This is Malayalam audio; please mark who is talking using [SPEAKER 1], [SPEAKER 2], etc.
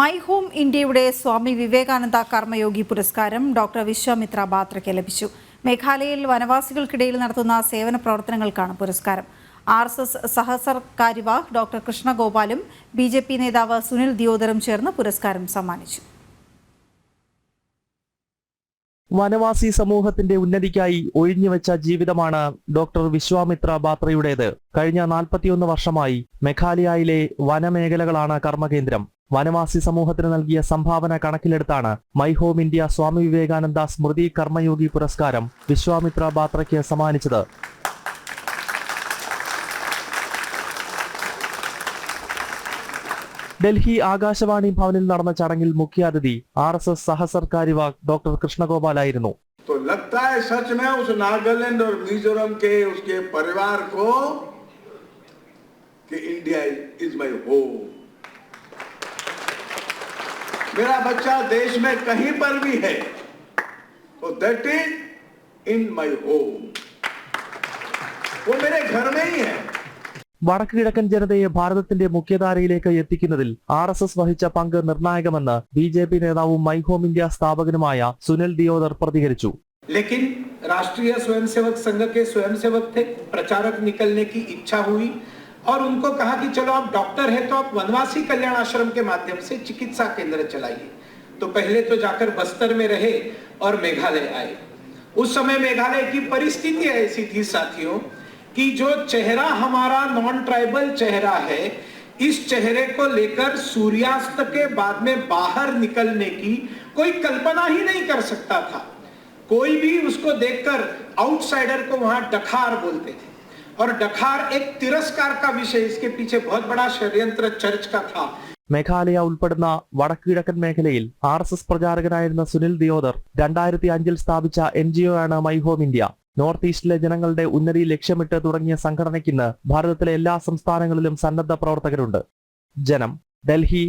[SPEAKER 1] മൈ ഹോം ഇന്ത്യയുടെ സ്വാമി വിവേകാനന്ദ കർമ്മയോഗി പുരസ്കാരം ഡോക്ടർ വിശ്വാമിത്ര ബാത്രയ്ക്ക് ലഭിച്ചു. മേഘാലയയിൽ വനവാസികൾക്കിടയിൽ നടത്തുന്ന സേവന പ്രവർത്തനങ്ങൾക്കാണ് പുരസ്കാരം. ആർ എസ് എസ് സഹസർകാരിവാഹ് ഡോക്ടർ കൃഷ്ണഗോപാലും ബി ജെ പി നേതാവ് സുനിൽ ദിയോദറും ചേർന്ന് പുരസ്കാരം സമ്മാനിച്ചു.
[SPEAKER 2] വനവാസി സമൂഹത്തിന്റെ ഉന്നതിക്കായി ഒഴിഞ്ഞുവെച്ച ജീവിതമാണ് ഡോക്ടർ വിശ്വാമിത്ര ബാത്രയുടേത്. കഴിഞ്ഞ നാൽപ്പത്തിയൊന്ന് വർഷമായി മെഘാലയയിലെ വനമേഖലകളാണ് കർമ്മകേന്ദ്രം. വനവാസി സമൂഹത്തിന് നൽകിയ സംഭാവന കണക്കിലെടുത്താണ് my home India Swami Vivekananda സ്മൃതി കർമ്മയോഗി പുരസ്കാരം വിശ്വാമിത്ര ബാത്രയ്ക്ക് സമ്മാനിച്ചത്. ഡൽഹി ആകാശവാണി ഭവനിൽ നടന്ന ചടങ്ങിൽ മുഖ്യാതിഥി ആർ എസ് എസ്
[SPEAKER 3] സഹസർക്കാരി വാക് ഡോക്ടർ കൃഷ്ണഗോപാൽ ആയിരുന്നു ഇന്ത്യ ഇസ് മൈ ഹോം मेरा बच्चा देश में कहीं पर भी है तो that is in my home वो मेरे घर में ही है
[SPEAKER 2] വടക്ക് കിഴക്കൻ ജനതയെ ഭാരതത്തിന്റെ മുഖ്യധാരയിലേക്ക് എത്തിക്കുന്നതിൽ ആർ എസ് എസ് വഹിച്ച പങ്ക് നിർണായകമെന്ന് ബി ജെ പി നേതാവും മൈ ഹോം ഇന്ത്യ സ്ഥാപകനുമായ സുനിൽ ദിയോദർ പ്രതികരിച്ചു
[SPEAKER 4] लेकिन राष्ट्रीय स्वयंसेवक संघ के स्वयंसेवक थे प्रचारक निकलने की इच्छा हुई और उनको कहा कि चलो आप डॉक्टर है तो आप वनवासी कल्याण आश्रम के माध्यम से चिकित्सा केंद्र चलाइए। तो पहले तो जाकर बस्तर में रहे और मेघालय आए। उस समय मेघालय की परिस्थिति ऐसी थी साथियों कि जो चेहरा हमारा नॉन ट्राइबल चेहरा है, इस चेहरे को लेकर सूर्यास्त के बाद में बाहर निकलने की कोई कल्पना ही नहीं कर सकता था। कोई भी उसको देखकर आउटसाइडर को वहाँ डखार बोलते थे। और डखार एक तिरस्कार का विषय इसके पीछे बहुत बड़ा षड्यंत्र चर्च का था
[SPEAKER 2] മേഘാലയ ഉൾപ്പെടുന്ന വടക്ക് കിഴക്കൻ മേഖലയിൽ ആർ എസ് എസ് പ്രചാരകനായിരുന്ന സുനിൽ ദിയോദർ രണ്ടായിരത്തി അഞ്ചിൽ സ്ഥാപിച്ച എൻ ജി ആണ് മൈ ഹോം ഇന്ത്യ നോർത്ത് ഈസ്റ്റിലെ ജനങ്ങളുടെ ഉന്നതി ലക്ഷ്യമിട്ട് തുടങ്ങിയ സംഘടനയ്ക്കിന്ന് ഭാരതത്തിലെ എല്ലാ സംസ്ഥാനങ്ങളിലും സന്നദ്ധ പ്രവർത്തകരുണ്ട് ജനം ഡൽഹി